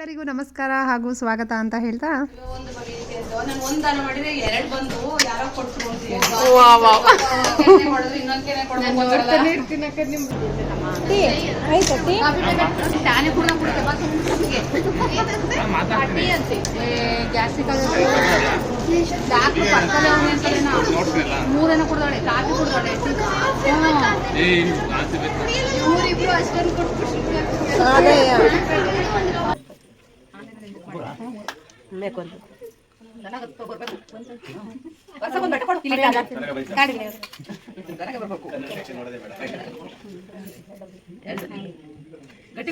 ಎಲ್ಲರಿಗೂ ನಮಸ್ಕಾರ ಹಾಗೂ ಸ್ವಾಗತ ಅಂತ ಹೇಳ್ತಾ ಒಂದು ಬಗೆ ಕೇಳ್ತು. ನಾನು ಒಂದ್ ಮಾಡಿದ್ರೆ ಎರಡ್ ಬಂದು ಯಾರೋ ಕೊಟ್ರು ಅಂತ ಹೇಳಿ. ಕೆನೆ ಹೊಡೆದ್ರು ಇನ್ನೊಂದ್ ಕೆನೆ ಕೊಡ್ಬೇಕು ಅಂತಾರಲ್ಲ. ಟ್ಯಾನೆ ಕುಡ್ದಂಗ್ ಕುಡಿತೆ, ಬಾ ಸುಮ್ನೆ ಕುಡಿಗೆ. ಏ, ಗ್ಯಾಸ್ಟ್ರಿಕ್ ಆಗುತ್ತೆ. ಡಾಕ್ಟ್ರು ಪಕ್ಕದಲ್ಲೇ ಅವ್ನೆ ಅಂತಾರೆ ನಾ. ಮೂರೇನೋ ಕುಡ್ದಾಳೆ ಕಾಫಿ ಕುಡ್ದಾಳೆ ಅಷ್ಟೊಂದು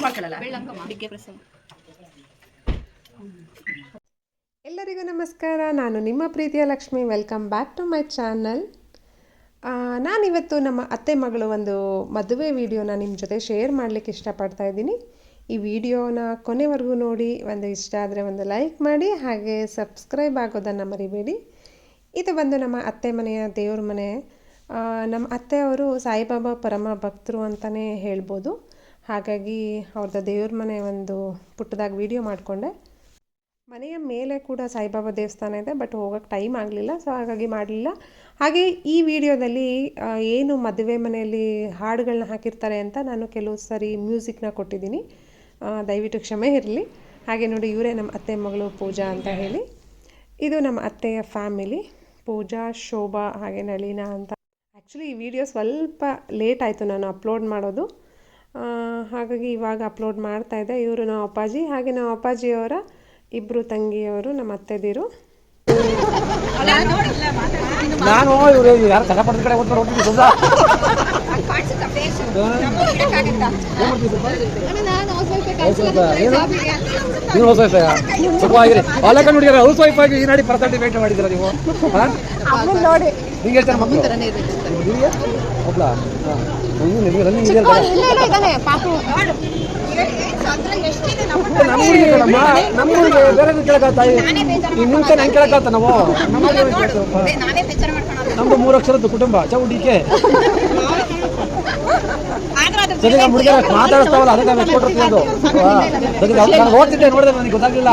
ಮಾಡ್ಕೊಳ್ಳಲ್ಲ ಎಲ್ಲರಿಗೂ ನಮಸ್ಕಾರ. ನಾನು ನಿಮ್ಮ ಪ್ರೀತಿಯ Lakshmi. Welcome back to my channel ನಾನಿವತ್ತು ನಮ್ಮ ಅತ್ತೆ ಮಗಳು ಒಂದು ಮದುವೆ ವಿಡಿಯೋನ ನಿಮ್ಮ ಜೊತೆ ಶೇರ್ ಮಾಡಲಿಕ್ಕೆ ಇಷ್ಟಪಡ್ತಾ ಇದ್ದೀನಿ. ಈ ವಿಡಿಯೋನ ಕೊನೆವರೆಗೂ ನೋಡಿ, ಒಂದು ಇಷ್ಟ ಆದರೆ ಒಂದು ಲೈಕ್ ಮಾಡಿ, ಹಾಗೆ ಸಬ್ಸ್ಕ್ರೈಬ್ ಆಗೋದನ್ನು ಮರಿಬೇಡಿ. ಇದು ಬಂದು ನಮ್ಮ ಅತ್ತೆ ಮನೆಯ ದೇವ್ರ ಮನೆ. ನಮ್ಮ ಅತ್ತೆ ಅವರು ಸಾಯಿಬಾಬಾ ಪರಮ ಭಕ್ತರು ಅಂತಲೇ ಹೇಳ್ಬೋದು. ಹಾಗಾಗಿ ಅವ್ರದ್ದು ದೇವ್ರ ಮನೆ ಒಂದು ಪುಟ್ಟದಾಗಿ ವಿಡಿಯೋ ಮಾಡಿಕೊಂಡೆ. ಮನೆಯ ಮೇಲೆ ಕೂಡ ಸಾಯಿಬಾಬಾ ದೇವಸ್ಥಾನ ಇದೆ, ಬಟ್ ಹೋಗೋಕ್ಕೆ ಟೈಮ್ ಆಗಲಿಲ್ಲ ಸೊ ಹಾಗಾಗಿ ಮಾಡಲಿಲ್ಲ. ಹಾಗೆ ಈ ವಿಡಿಯೋದಲ್ಲಿ ಏನು ಮದುವೆ ಮನೆಯಲ್ಲಿ ಹಾಡುಗಳನ್ನ ಹಾಕಿರ್ತಾರೆ ಅಂತ ನಾನು ಕೆಲವು ಸರಿ ಮ್ಯೂಸಿಕ್ನ ಕೊಟ್ಟಿದ್ದೀನಿ. ದಯವಿಟ್ಟು ಕ್ಷಮೆ ಇರಲಿ. ಹಾಗೆ ನೋಡಿ ಇವರೇ ನಮ್ಮ ಅತ್ತೆ ಮಗಳು ಪೂಜಾ ಅಂತ ಹೇಳಿ. ಇದು ನಮ್ಮ ಅತ್ತೆಯ ಫ್ಯಾಮಿಲಿ ಪೂಜಾ ಶೋಭಾ ಹಾಗೆ ನಳಿನ ಅಂತ. ಆ್ಯಕ್ಚುಲಿ ಈ ವಿಡಿಯೋ ಸ್ವಲ್ಪ ಲೇಟ್ ಆಯಿತು ನಾನು ಅಪ್ಲೋಡ್ ಮಾಡೋದು. ಆ, ಹಾಗಾಗಿ ಇವಾಗ ಅಪ್ಲೋಡ್ ಮಾಡ್ತಾ ಇದ್ದೆ. ಇವರು ನಮ್ಮ ಅಪ್ಪಾಜಿ ಹಾಗೆ ನಮ್ಮ ಅಪ್ಪಾಜಿಯವರ ಇಬ್ಬರು ತಂಗಿಯವರು ನಮ್ಮ ಅತ್ತೆದಿರು. ನಾನು ಇವರು ಯಾರು ಕಷ್ಟಪಡ್ದ ಕಡೆ ಓದ್ತಾರೆ ಹೋಗ್ತೀನಿ ಸುಮ್ನ. ನೀವು ಹೌಸ್ ವೈಫ್ ಹುಡುಗಿಯರ ಹೌಸ್ ವೈಫ್ ಆಗಿ ಈ ನಾಡಿ ಪರ್ಸೆಂಟ್ ಮೇಂಟೈನ್ ಮಾಡಿದ್ದೀರಾ ನೀವು ನೋಡಿ ಹೇಳ್ತಾರೆ ನಿಮಗೆ ರನ್ನಿಂಗ್ ನಮ್ಮ ಬೇರೆ ಮುಂಚೆ ನಂಗೆ ನಾವು ಮೂರು ಕುಟುಂಬ ಚೌಡಿಕೆ. ನಮ್ಮ ಹುಡುಗರ ಮಾತಾಡಿಸ್ತಾವಲ್ಲ ಅದಕ್ಕೆ ನಾವು ಎತ್ಕೊಟ್ಟಿರ್ತೀವಿ ಅದು ನಾನು ಓದ್ತಿದ್ದೆ ನೋಡಿದ್ರೆ ನನಗೆ ಗೊತ್ತಾಗಲಿಲ್ಲ.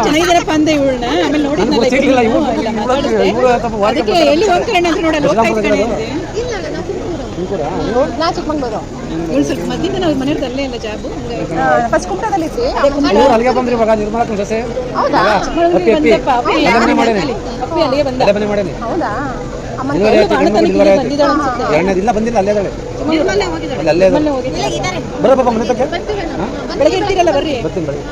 ಚೆನ್ನಾಗಿದ್ದಾರಪ್ಪ ಅಂದೆ ಇವಳನ್ನ. ಆಮೇಲೆ ನನಗೆ ಗೊತ್ತಿರಲಿಲ್ಲ ವಾದ್ಯ ಎಲ್ಲಿ ಹೋಗ್ತಾರೆ ಅಂತ ನೋಡಲ್ಲ ಶ್ರೀರಾಮಪುರ ಇರೋದು? ನೀವು ಕೂಡ? ನೀವು? ಇವಳು ಸ್ವಲ್ಪ ಮದ್ದಿಂದ ನಾವು ಮನೆಯವ್ರದ್ದು ಅಲ್ಲೇ ಇಲ್ಲ ಜಾಬು. ನೀವು ಅಲ್ಲಿಗೆ ಬಂದ್ರಿ ಇವಾಗ ನಿರ್ಮಲಾ ಸೊಸೆ ಅಪ್ಪಿ ಅಪ್ಪಿ. ಅಲ್ಲೇ ಮನೆ ಮಾಡೇನೆ. ಅಪ್ಪಿ ಅಲ್ಲಿಗೆ ಬಂದ. ಅಲ್ಲೇ ಮನೆ ಮಾಡೇನೆ ಡೆಲಿವರಿ ಆಯ್ತು ಗಂಡು ಡೆಲಿವರಿ ಆಯ್ತು ಎರಡನೇದಿಲ್ಲ ಬಂದಿಲ್ಲ ಅಲ್ಲೇ ಇದ್ದಾಳೆ ಅಲ್ಲಿ ಅಲ್ಲೇ ಇದ್ದಾಳೆ ಬರೋ ಪಾಪ ಮನೆ ತಕ್ಕೆ ಹಾಂ ಬೆಳಗ್ಗೆ ಇರ್ತೀರಲ್ಲ ಬರ್ರಿ ಬರ್ತೀನಿ ಬನ್ನಿ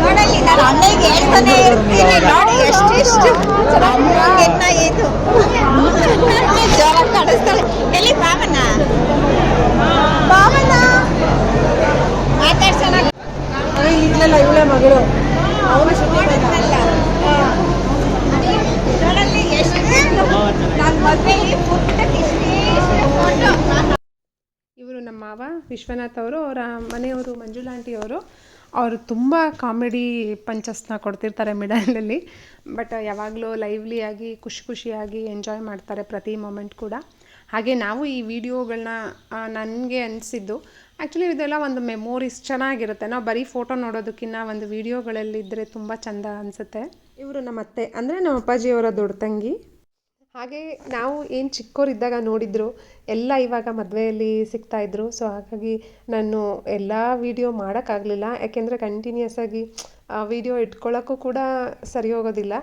ನೋಡಲ್ಲಿ ನಾನು ಅಣ್ಣಗೆ ಹೇಳ್ತಾನೆ ಇರ್ತೀನಿ. ನೋಡಿ ಎಷ್ಟೆಷ್ಟು ಅಮ್ಮಗೆನ್ನ ಇದು. ಜೋರ ಕಡಿಸ್ತಾಳೆ ಎಲ್ಲಿ ಬಾವಣ್ಣ ಬಾವಣ್ಣ ಮಾತಾಡ್ಸೋಣ. ಇದ್ಲಲ್ಲ ಇವಳೆ ಮಗಳು. ನೋಡಲ್ಲಿ ಎಷ್ಟು ನಾನು ಮದುವೆಲಿ ಪುಟ್ಟಕ್ಕೆ ಇಷ್ಟೇ ಫೋಟೋ ಮಾವ ವಿಶ್ವನಾಥ್ ಅವರು, ಅವರ ಮನೆಯವರು ಮಂಜುಳಾಂಟಿಯವರು ಅವರು ತುಂಬ ಕಾಮಿಡಿ ಪಂಚಸ್ನ ಕೊಡ್ತಿರ್ತಾರೆ ಮಿಡಲಲ್ಲಿ. ಬಟ್ ಯಾವಾಗಲೂ ಲೈವ್ಲಿಯಾಗಿ ಖುಷಿ ಖುಷಿಯಾಗಿ ಎಂಜಾಯ್ ಮಾಡ್ತಾರೆ ಪ್ರತಿ ಮೊಮೆಂಟ್ ಕೂಡ. ಹಾಗೆ ನಾವು ಈ ವಿಡಿಯೋಗಳನ್ನ ನನಗೆ ಅನಿಸಿದ್ದು ಆ್ಯಕ್ಚುಲಿ ಇದೆಲ್ಲ ಒಂದು ಮೆಮೊರೀಸ್ ಚೆನ್ನಾಗಿರುತ್ತೆ. ನಾವು ಬರೀ ಫೋಟೋ ನೋಡೋದಕ್ಕಿಂತ ಒಂದು ವಿಡಿಯೋಗಳಲ್ಲಿದ್ದರೆ ತುಂಬ ಚೆಂದ ಅನಿಸುತ್ತೆ. ಇವರು ನಮ್ಮ ಅತ್ತೆ ಅಂದರೆ ನಮ್ಮ ಅಪ್ಪಾಜಿಯವರ ದೊಡ್ಡ ತಂಗಿ. ಹಾಗೆ ನಾವು ಏನು ಚಿಕ್ಕವರಿದ್ದಾಗ ನೋಡಿದ್ರು, ಎಲ್ಲ ಇವಾಗ ಮದುವೆಯಲ್ಲಿ ಸಿಗ್ತಾಯಿದ್ರು ಸೊ ಹಾಗಾಗಿ ನಾನು ಎಲ್ಲ ವೀಡಿಯೋ ಮಾಡೋಕ್ಕಾಗಲಿಲ್ಲ. ಯಾಕೆಂದರೆ ಕಂಟಿನ್ಯೂಸ್ ಆಗಿ ವೀಡಿಯೋ ಇಟ್ಕೊಳ್ಳೋಕ್ಕೂ ಕೂಡ ಸರಿ ಹೋಗೋದಿಲ್ಲ.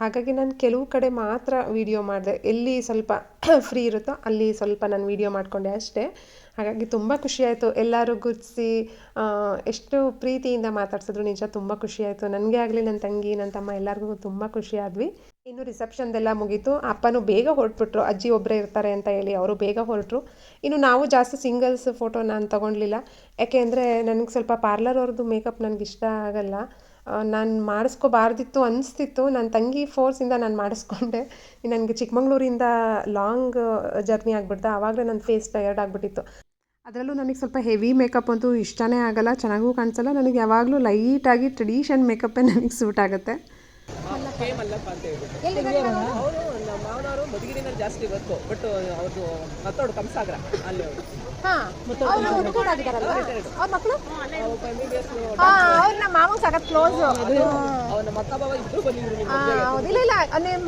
ಹಾಗಾಗಿ ನಾನು ಕೆಲವು ಕಡೆ ಮಾತ್ರ ವೀಡಿಯೋ ಮಾಡಿದೆ. ಎಲ್ಲಿ ಸ್ವಲ್ಪ ಫ್ರೀ ಇರುತ್ತೋ ಅಲ್ಲಿ ಸ್ವಲ್ಪ ನಾನು ವೀಡಿಯೋ ಮಾಡಿಕೊಂಡೆ ಅಷ್ಟೇ. ಹಾಗಾಗಿ ತುಂಬ ಖುಷಿಯಾಯಿತು ಎಲ್ಲರೂ ಗುರ್ತಿಸಿ ಎಷ್ಟು ಪ್ರೀತಿಯಿಂದ ಮಾತಾಡ್ಸಿದ್ರು ನಿಜ ತುಂಬ ಖುಷಿಯಾಯಿತು ನನಗೆ ಆಗಲಿ ನನ್ನ ತಂಗಿ ನನ್ನ ತಮ್ಮ ಎಲ್ಲರಿಗೂ ತುಂಬ ಖುಷಿ ಆದ್ವಿ. ಇನ್ನು ರಿಸೆಪ್ಷನ್ದೆಲ್ಲ ಮುಗೀತು. ಅಪ್ಪನೂ ಬೇಗ ಹೊರಟ್ಬಿಟ್ರು. ಅಜ್ಜಿ ಒಬ್ಬರೇ ಇರ್ತಾರೆ ಅಂತ ಹೇಳಿ ಅವರು ಬೇಗ ಹೊರಟರು. ಇನ್ನು ನಾವು ಜಾಸ್ತಿ ಸಿಂಗಲ್ಸ್ ಫೋಟೋ ನಾನು ತೊಗೊಂಡ್ಲಿಲ್ಲ. ಯಾಕೆ ಅಂದರೆ ನನಗೆ ಸ್ವಲ್ಪ ಪಾರ್ಲರ್ ಅವ್ರದ್ದು ಮೇಕಪ್ ನನಗೆ ಇಷ್ಟ ಆಗಲ್ಲ. ನಾನು ಮಾಡಿಸ್ಕೋಬಾರ್ದಿತ್ತು ಅನಿಸ್ತಿತ್ತು. ನನ್ನ ತಂಗಿ ಫೋರ್ಸಿಂದ ನಾನು ಮಾಡಿಸ್ಕೊಂಡೆ. ನನಗೆ ಚಿಕ್ಕಮಂಗ್ಳೂರಿಂದ ಲಾಂಗ್ ಜರ್ನಿ ಆಗಿಬಿಡ್ತು ಆವಾಗಲೇ ನನ್ನ ಫೇಸ್ ಟಯರ್ಡ್ ಆಗಿಬಿಟ್ಟಿತ್ತು. ಅದರಲ್ಲೂ ನನಗೆ ಸ್ವಲ್ಪ ಹೆವಿ ಮೇಕಪ್ ಅಂತೂ ಇಷ್ಟನೇ ಆಗಲ್ಲ. ಚೆನ್ನಾಗೂ ಕಾಣಿಸಲ್ಲ. ನನಗೆ ಯಾವಾಗಲೂ ಲೈಟಾಗಿ ಟ್ರೆಡಿಷನ್ ಮೇಕಪ್ಪೇ ನನಗೆ ಸೂಟ್ ಆಗುತ್ತೆ. ಕೆ ಅಲ್ಲಪ್ಪ ಅಂತ ಹೇಳ್ಬಿಟ್ಟು. ಅವರು ನಮ್ಮ ಮಾವನವರು ಮಧುಗಿರಿನಲ್ಲಿ ಜಾಸ್ತಿ ಗೊತ್ತು ಬಟ್ ಅವ್ರದ್ದು ಮತ್ತೋಡು ಕಂಸಾಗ್ರ ಅಲ್ಲಿ ಅವರು.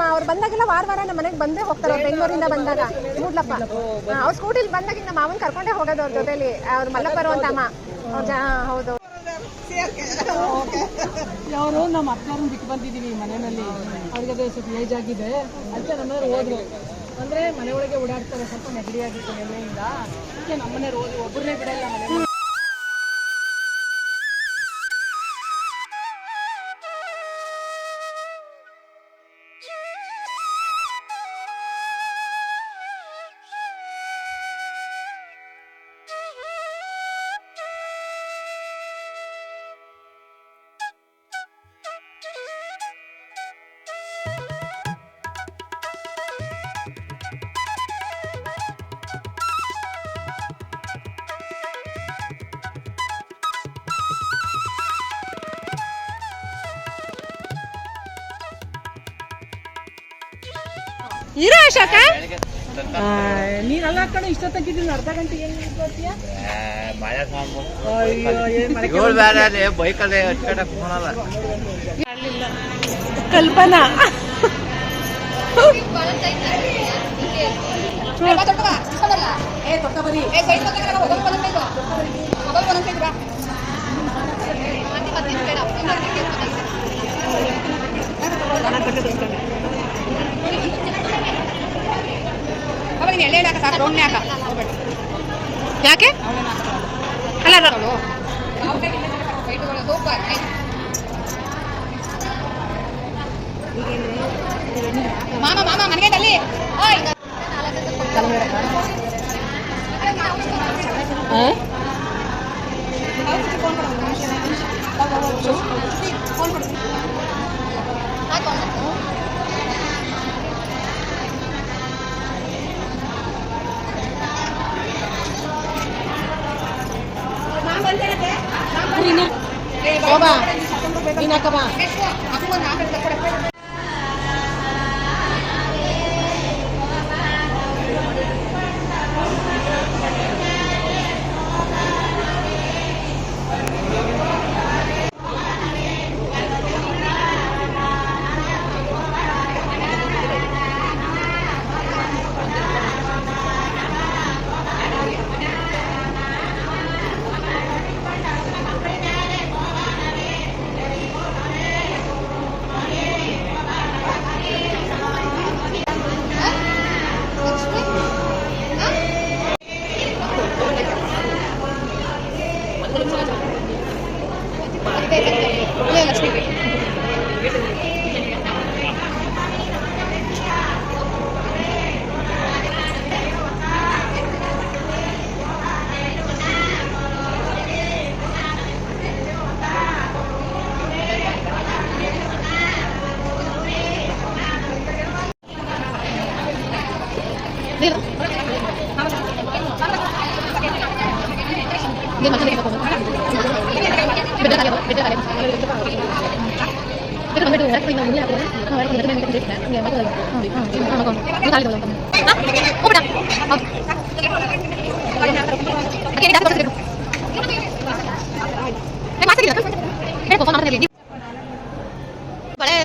ಅವ್ರ ಬಂದಾಗೆಲ್ಲ ವಾರ ವಾರ ನಮ್ಮ ಮನೆಗೆ ಬಂದೇ ಹೋಗ್ತಾರೆ ಬೆಂಗಳೂರಿಂದ ಬಂದಾಗ. ಮೂಡ್ಲಪ್ಪ. ಅವ್ರ ಸ್ಕೂಟಿಲಿ ಬಂದಾಗ ನಮ್ಮ ಮಾವನ್ ಕರ್ಕೊಂಡೇ ಹೋಗೋದು ಅವ್ರ ಜೊತೆಲಿ. ಅವ್ರ ಮಲ್ಲಪ್ಪ ಅಂತ ಅಮ್ಮ. ಹೌದು. ಅವರು ನಮ್ಮ ಅಕ್ಕವ್ರನ್ನ ಬಿಟ್ಟು ಬಂದಿದ್ದೀವಿ ಮನೆಯಲ್ಲಿ. ಅವ್ರಿಗೆ ಸ್ವಲ್ಪ ಏಜ್ ಆಗಿದೆ. ಅದಕ್ಕೆ ನಮ್ಮನೇರು ಹೋದ್ರು. ಅಂದ್ರೆ ಮನೆ ಒಳಗೆ ಓಡಾಡ್ತಾರೆ, ಸ್ವಲ್ಪ ನೆಗಡಿ ಆಗಿತ್ತು ಮನೆಯಿಂದ ಅದಕ್ಕೆ ನಮ್ಮನೇರು ಹೋದ್ರು. ಒಬ್ಬರನ್ನೇ ಬಿಡಲ್ಲ ಮನೆ ಇರೋ ಅಶೋಕ? ನೀನಲ್ಲ ಕಡೆ ಇಷ್ಟ ಅರ್ಧ ಗಂಟೆ ಏನು ಏಳು ಬೇರೆ ಎಳೆಯಲಾಕ ಸಾಕು ರೌಂಡ್ನ್ಯಾಕ ಯಾಕೆ? ಅಲ್ಲ ಮಾಮ ಮಾಮ ಮನೆಗೆ ಅಲ್ಲಿ phone phone Na 个吧 beda kali beda kali itu kan berdua lima bulan aku kalau aku aku oke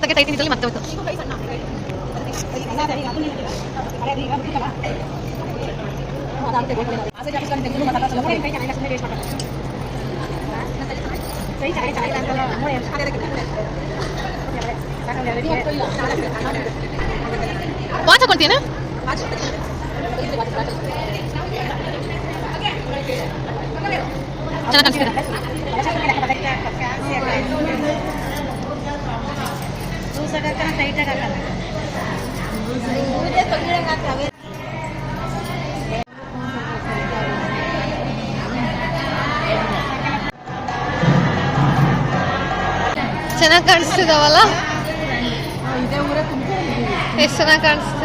kita ini ¿Cuánto contiene? ಚೆನ್ನಾಗಿ ಕಾಣಿಸ್ತಿದಾವಲ್ಲ ಎಷ್ಟು ಚೆನ್ನಾಗಿ ಕಾಣಿಸ್ತಿದಾವ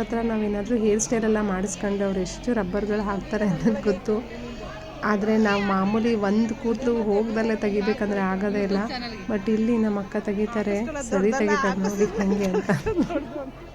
ಹತ್ರ ನಾವೇನಾದರೂ ಹೇರ್ ಸ್ಟೈಲ್ ಎಲ್ಲ ಮಾಡಿಸ್ಕೊಂಡು ಅವ್ರು ಎಷ್ಟು ರಬ್ಬರ್ಗಳು ಹಾಕ್ತಾರೆ ಅನ್ನೋದು ಗೊತ್ತು. ಆದರೆ ನಾವು ಮಾಮೂಲಿ ಒಂದು ಕೂದಲು ಹೋಗ್ದಲ್ಲೇ ತೆಗಿಬೇಕಂದ್ರೆ ಆಗೋದೇ ಇಲ್ಲ. ಬಟ್ ಇಲ್ಲಿ ನಮ್ಮ ಅಕ್ಕ ತೆಗಿತಾರೆ ಸರಿ ತೆಗಿತಾರೆ ನೋಡಿ ಹಾಗೆ ಅಂತ.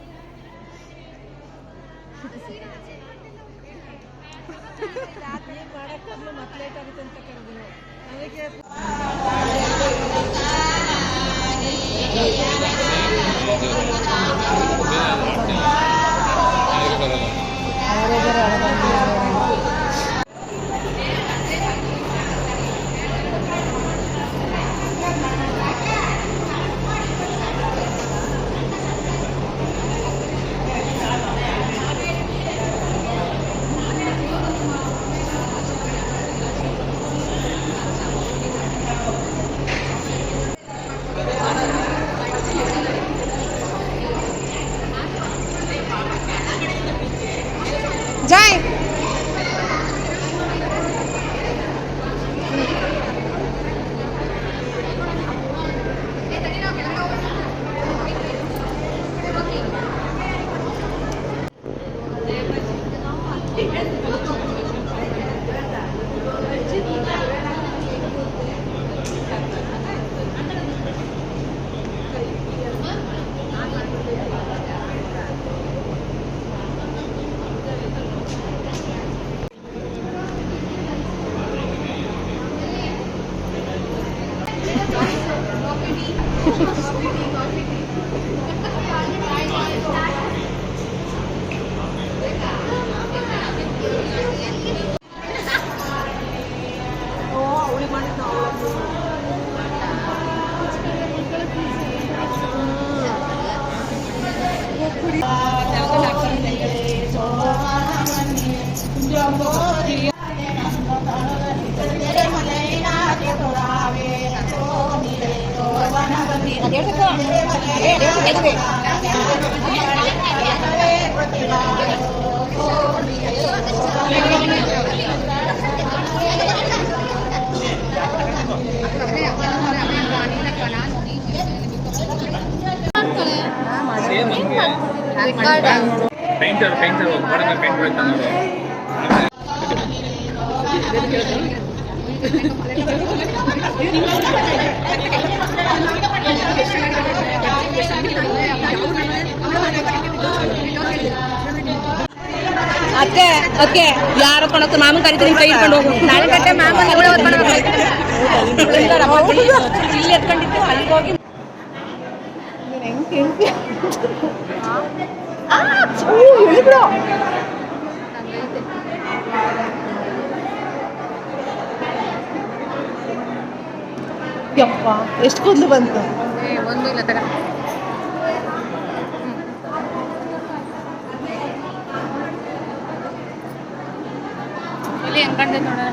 பெயிண்டர் பெயிண்டர் ஒரு படங்க பெயிண்ட் ಅದಕ್ಕೆ ಅದಕ್ಕೆ ಯಾರು ಕೊಡಕ್ಕೆ ಮಾಮನ್ ಕರಿತೀನಿ ಕೈ ಇಟ್ಕೊಂಡು ಹೋಗು ನಾಳೆ ಗಂಟೆ ಮಾಮನ್ ಇಲ್ಲಿ ಎತ್ಕೊಂಡಿದ್ದೆ ಅಲ್ಲಿಗೆ ಹೋಗಿ ಯಪ್ಪ ಎಷ್ಟು ಕೂದಲು ಬಂತು? ಒಂದು ಇಲ್ಲ ತಗ. ಇಲ್ಲಿ ಹೆಂಗ್ ಕಾಣ್ತೈತೆ ನೋಡೋಣ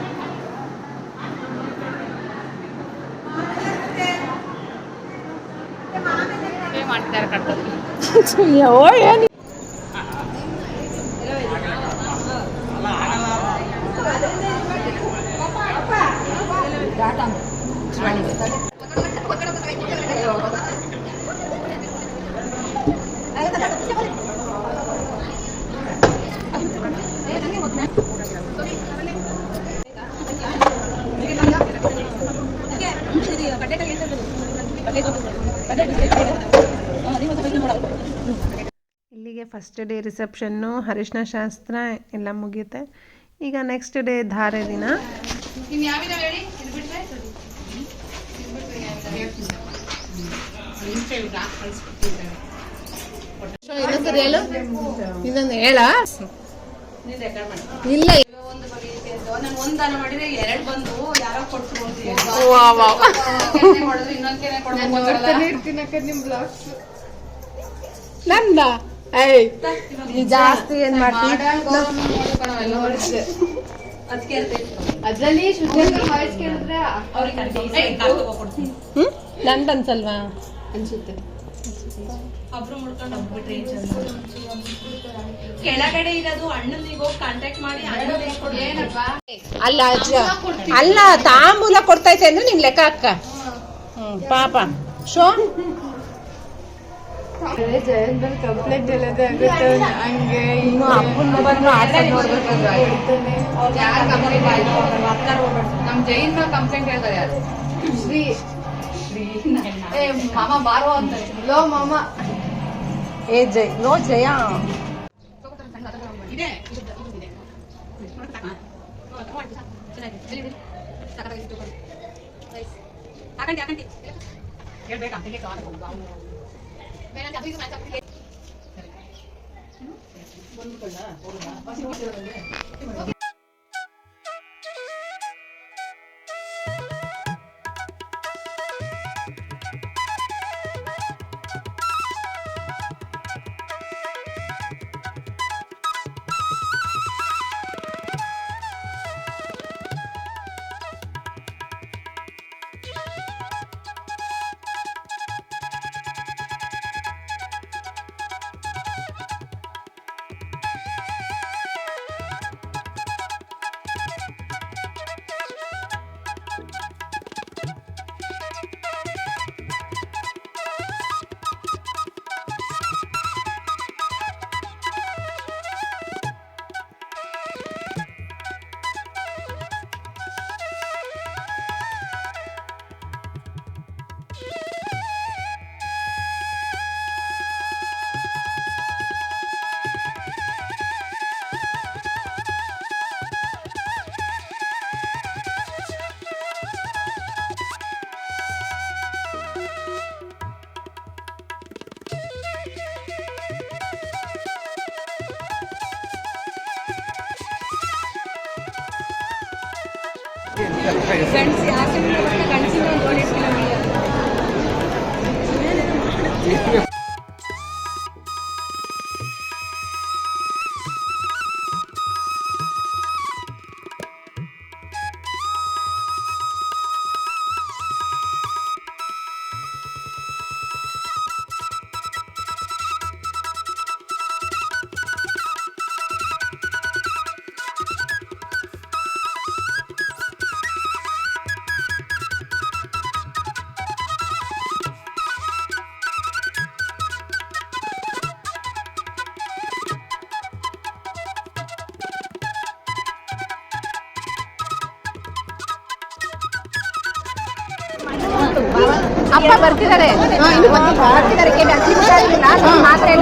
ಏನ್ ಮಾಡ್ತಿದ್ದಾರೆ ಕಟ್ಕೊಂಡು ಓ ಏನು ಫಸ್ಟ್ ಡೇ ರಿಸೆಪ್ಷನ್ನು ಅರಿಶಿನ ಶಾಸ್ತ್ರ ಎಲ್ಲ ಮುಗಿಯುತ್ತೆ. ಈಗ ನೆಕ್ಸ್ಟ್ ಡೇ ಧಾರೆ ದಿನ. ಹೇಳಿ? ಇನ್ನೊಂದು ಇಲ್ಲ. ಒಂದು ನಾನು ಒಂದು ದಾನ ಮಾಡಿದ್ರೆ ಎರಡು ಬಂದು ಯಾರೋ ಕೊಟ್ಟರು ಮಾಡಿದ್ರೆ ಇನ್ನೊಂದ್ ಕೆನೆ ಕೊಡ್ಬೇಕು ನಂದ? ಏಯ್ ನೀ ಜಾಸ್ತಿ ಏನ್ ಮಾಡ್ತೀನಿ ಅದ್ರಲ್ಲಿ ಶುದ್ಧ ವಾಯ್ಸ್ ಕೇಳಿದ್ರೆ ಹ್ಮ್? ನಂದ್ ಅನ್ಸಲ್ವಾ ಕೆಳಗಡೆ ಇರೋದು ಅಣ್ಣನಿಗೆ ಹೋಗಿ ಕಾಂಟ್ಯಾಕ್ಟ್ ಮಾಡಿ ಅಣ್ಣ ಏನಪ್ಪ ಅಲ್ಲ ಅಜ್ಜ. ಅಲ್ಲ ತಾಂಬೂಲ ಕೊಡ್ತೈತೆ ಅಂದ್ರೆ ನಿನ್ ಲೆಕ್ಕ ಅಕ್ಕ ಹ್ಮ್ ಪಾಪ. ಶೋ ಕಂಪ್ಲೇಂಟ್ ಎಲ್ಲದೇ ಆಗುತ್ತೆ ಹಂಗೆ ಇನ್ನು ಅಪ್ಪನ ಬಂದು ಆಟ ಯಾರು ಕಂಪ್ಲೇಂಟ್ ಆಯ್ತು ನಮ್ ಜೈನ್ ಕಂಪ್ಲೇಂಟ್ ಹೇಳ್ತಾರೆ ಯಾರು? ಶ್ರೀ. ಏ ಮಾಮ ಬಾರೋ ಅಂತ. ಲೋ ಮಾಮ. ಏ ಜೈ ನೋ ಜಯ. ಇದೆ ಬರ್ತಿದ್ದಾರೆ ಕೇಳಿ ಅಜ್ಜಿ ಹುಷಾರಿಲ್ಲ ನೀವು ಮಾತ್ರೆ ಎಲ್ಲ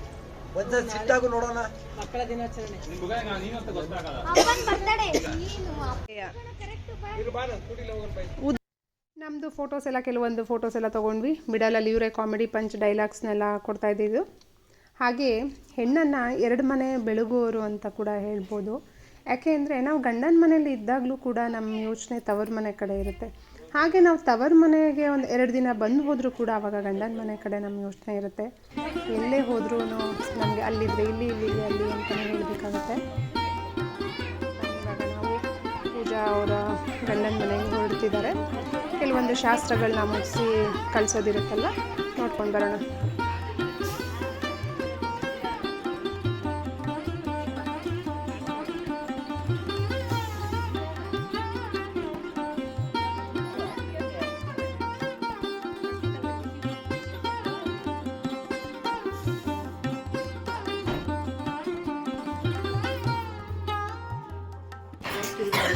ಒಂದ್ಸಲ ಸಿಟ್ಟಾಗು ನೋಡೋಣ. ಮಕ್ಕಳ ದಿನಾಚರಣೆ. ಅಮ್ಮನ್ ಬರ್ತಡೇ ನೀನು ನಮ್ಮದು ಫೋಟೋಸ್ ಎಲ್ಲ ಕೆಲವೊಂದು ಫೋಟೋಸ್ ಎಲ್ಲ ತೊಗೊಂಡ್ವಿ. ಮಿಡಲಲ್ಲಿ ಇವರೇ ಕಾಮಿಡಿ ಪಂಚ್ ಡೈಲಾಗ್ಸ್ನೆಲ್ಲ ಕೊಡ್ತಾ ಇದ್ದಿದ್ದು ಹಾಗೆ ಹೆಣ್ಣನ್ನು ಎರಡು ಮನೆ ಬೆಳಗುವವರು ಅಂತ ಕೂಡ ಹೇಳ್ಬೋದು. ಯಾಕೆ ಅಂದರೆ ನಾವು ಗಂಡನ ಮನೇಲಿ ಇದ್ದಾಗಲೂ ಕೂಡ ನಮ್ಮ ಯೋಚನೆ ತವರ ಮನೆ ಕಡೆ ಇರುತ್ತೆ. ಹಾಗೆ ನಾವು ತವರ ಮನೆಗೆ ಒಂದು ಎರಡು ದಿನ ಬಂದು ಹೋದರೂ ಕೂಡ ಆವಾಗ ಗಂಡನ ಮನೆ ಕಡೆ ನಮ್ಮ ಯೋಚನೆ ಇರುತ್ತೆ. ಎಲ್ಲೇ ಹೋದ್ರೂ ನಮಗೆ ಅಲ್ಲಿದ್ರೆ ಇಲ್ಲಿ ಇಲ್ಲಿಗೆ ಅಲ್ಲಿ ಅಂತ ಹೇಳಬೇಕಾಗುತ್ತೆ. ನಾವು ಪೂಜಾ ಅವರ ಗಂಡನ ಮನೆಗೆ ಹೊರಡ್ತಿದ್ದಾರೆ. ಕೆಲವೊಂದು ಶಾಸ್ತ್ರಗಳನ್ನ ಮುಗಿಸಿ ಕಳಿಸೋದಿರುತ್ತಲ್ಲ, ನೋಡ್ಕೊಂಡು ಬರೋಣ.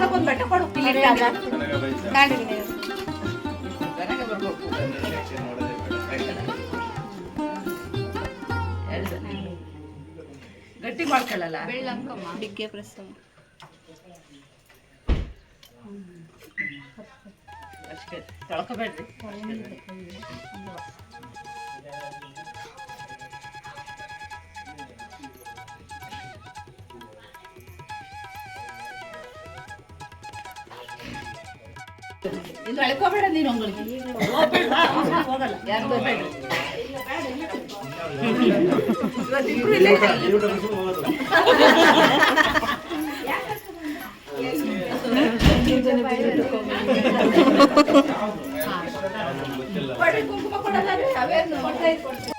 ಎಲ್ಲಿ ಬೆಟ್ಟ ಕೊಡು ಗಟ್ಟಿ ಮಾಡ್ಕೊಳ್ಳಲ್ಲ? ಅಷ್ಟೇ ತೊಳ್ಕೊಬೇಡ್ರಿ. ಇದು ಅಳ್ಕೋಬೇಡ ನೀನು ಅಂಗಳಿಗೆ ಹೋಗಲ್ಲ. ಯಾರು ಕುಂಕುಮ ಕೊಡಲ್ಲ ಅವೇನು ಕೊಡ್ತಾ ಇದ್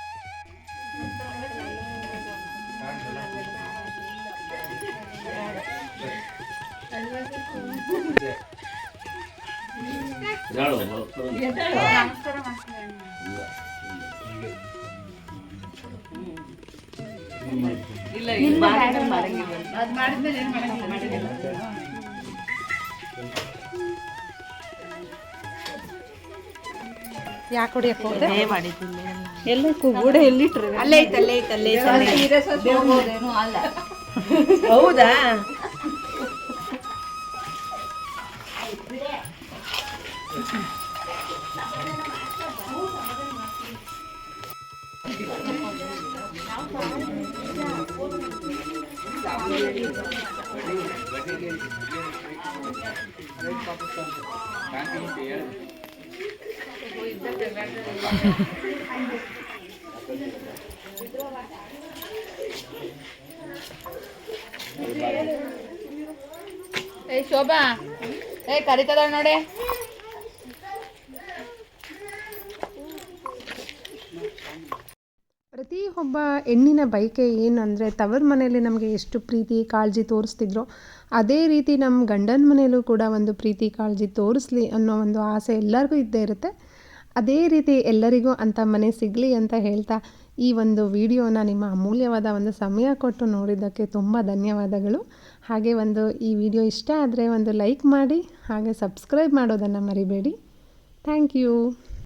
ಇಲ್ಲ. ಇಲ್ಲ ಅದು ಮಾಡಿದ್ಮೇಲೆ ಏನು ಮಾಡಂಗಿಲ್ಲ ಯಾಕೆ ಹೊಡಿಯಕ್ಕೆ ಹೋದೆ ಅಲ್ಲೇ ಐತೆ ಅಲ್ಲೇ ಐತೆ ಅಲ್ಲೇ ಐತೆ ಅಲ್ಲ ಹೌದಾ. ಏ ಶೋಭಾ. ಏ ಕರಿತದ ನೋಡಿ. ಪ್ರತಿ ಒಬ್ಬ ಹೆಣ್ಣಿನ ಬಯಕೆ ಏನು ಅಂದರೆ ತವರ ಮನೆಯಲ್ಲಿ ನಮಗೆ ಎಷ್ಟು ಪ್ರೀತಿ, ಕಾಳಜಿ ತೋರಿಸ್ತಿದ್ರೋ ಅದೇ ರೀತಿ ನಮ್ಮ ಗಂಡನ ಮನೆಯಲ್ಲೂ ಕೂಡ ಒಂದು ಪ್ರೀತಿ ಕಾಳಜಿ ತೋರಿಸ್ಲಿ ಅನ್ನೋ ಒಂದು ಆಸೆ ಎಲ್ಲರಿಗೂ ಇದ್ದೇ ಇರುತ್ತೆ. ಅದೇ ರೀತಿ ಎಲ್ಲರಿಗೂ ಅಂಥ ಮನೆ ಸಿಗಲಿ ಅಂತ ಹೇಳ್ತಾ ಈ ಒಂದು ವಿಡಿಯೋನ ನಿಮ್ಮ ಅಮೂಲ್ಯವಾದ ಒಂದು ಸಮಯ ಕೊಟ್ಟು ನೋಡಿದ್ದಕ್ಕೆ ತುಂಬ ಧನ್ಯವಾದಗಳು. ಹಾಗೆ ಒಂದು ಈ ವಿಡಿಯೋ ಇಷ್ಟ ಆದರೆ ಒಂದು ಲೈಕ್ ಮಾಡಿ ಹಾಗೆ ಸಬ್ಸ್ಕ್ರೈಬ್ ಮಾಡೋದನ್ನು ಮರಿಬೇಡಿ. Thank you.